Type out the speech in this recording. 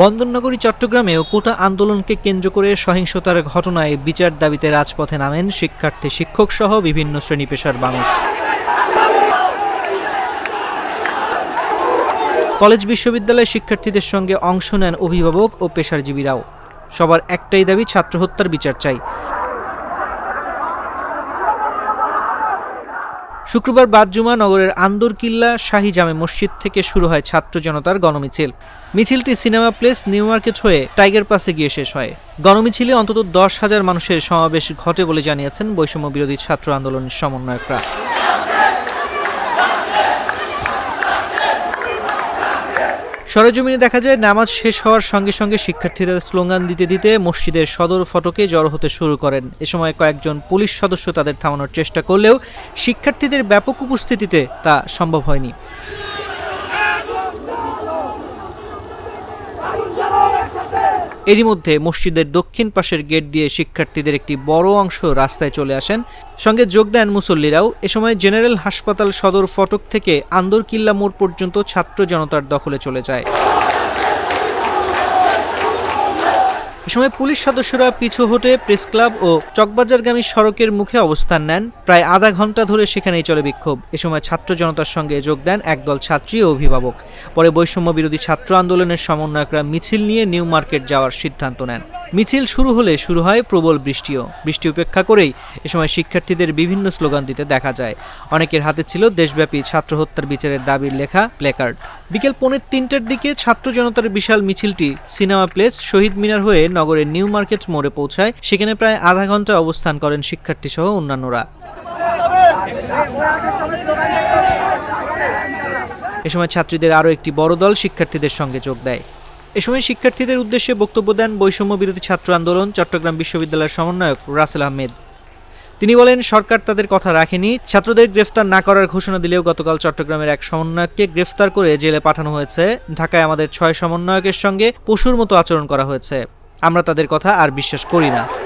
বন্দরনগরী চট্টগ্রামেও কোটা আন্দোলনকে কেন্দ্র করে সহিংসতার ঘটনায় বিচার দাবিতে রাজপথে নামেন শিক্ষার্থী, শিক্ষক সহ বিভিন্ন শ্রেণি পেশার মানুষ। কলেজ বিশ্ববিদ্যালয়ের শিক্ষার্থীদের সঙ্গে অংশ নেন অভিভাবক ও পেশারজীবীরাও। সবার একটাই দাবি, ছাত্র হত্যার বিচার চাই। শুক্রবার বাদজুমা নগরের আন্দর কিল্লা শাহী জামে মসজিদ থেকে শুরু হয় ছাত্র জনতার গণমিছিল। মিছিলটি সিনেমা প্লেস নিউ মার্কেট হয়ে টাইগার পাসে গিয়ে শেষ হয়। গণমিছিলে অন্তত দশ হাজার মানুষের সমাবেশ ঘটে বলে জানিয়েছেন বৈষম্য বিরোধী ছাত্র আন্দোলনের সমন্বয়করা। সরেজমিনে দেখা যায়, নামাজ শেষ হওয়ার সঙ্গে সঙ্গে শিক্ষার্থীদের স্লোগান দিতে দিতে মসজিদের সদর ফটকে জড়ো হতে শুরু করেন। এ সময় কয়েকজন পুলিশ সদস্য তাদের থামানোর চেষ্টা করলেও শিক্ষার্থীদের ব্যাপক উপস্থিতিতে তা সম্ভব হয়নি। এরই মধ্যে মসজিদের দক্ষিণ পাশের গেট দিয়ে শিক্ষার্থীদের একটি বড় অংশ রাস্তায় চলে আসেন। সঙ্গে যোগ দেন মুসল্লিরাও। এ সময় জেনারেল হাসপাতাল সদর ফটক থেকে আন্দরকিল্লা মোড় পর্যন্ত ছাত্র জনতার দখলে চলে যায়। এ সময় পুলিশ সদস্যরা পিছু হটে প্রেস ক্লাব ও চকবাজারগামী সড়কের মুখে অবস্থান নেন। প্রায় আধা ঘণ্টা ধরে সেখানেই চলে বিক্ষোভ। এ সময় ছাত্র জনতার সঙ্গে যোগ দেন একদল ছাত্রী ও অভিভাবক। পরে বৈষম্য বিরোধী ছাত্র আন্দোলনের সমন্বয়করা মিছিল নিয়ে নিউ মার্কেট যাওয়ার সিদ্ধান্ত নেন। মিছিল শুরু হলে শুরু হয় প্রবল বৃষ্টিও। বৃষ্টি উপেক্ষা করেই এ সময় শিক্ষার্থীদের বিভিন্ন স্লোগান দিতে দেখা যায়। অনেকের হাতে ছিল দেশব্যাপী ছাত্র হত্যার বিচারের দাবির লেখা প্লেকার্ড বিকেল পৌনে তিনটার দিকে ছাত্র জনতার বিশাল মিছিলটি সিনেমা প্লেস শহীদ মিনার হয়ে নগরের নিউ মার্কেট মোড়ে পৌঁছায়। সেখানে প্রায় আধা ঘণ্টা অবস্থান করেন শিক্ষার্থী সহ অন্যান্যরা। এ সময় ছাত্রীদের আরও একটি বড় দল শিক্ষার্থীদের সঙ্গে যোগ দেয়। এ সময় শিক্ষার্থীদের উদ্দেশ্যে বক্তব্য দেন বৈষম্য বিরোধী ছাত্র আন্দোলন চট্টগ্রাম বিশ্ববিদ্যালয়ের সমন্বয়ক রাসেল আহমেদ। তিনি বলেন, সরকার তাদের কথা রাখেনি, ছাত্রদের গ্রেফতার না করার ঘোষণা দিলেও গতকাল চট্টগ্রামের এক সমন্বয়ককে গ্রেফতার করে জেলে পাঠানো হয়েছে। ঢাকায় আমাদের ছয় সমন্বয়কের সঙ্গে পশুর মতো আচরণ করা হয়েছে। আমরা তাদের কথা আর বিশ্বাস করি না।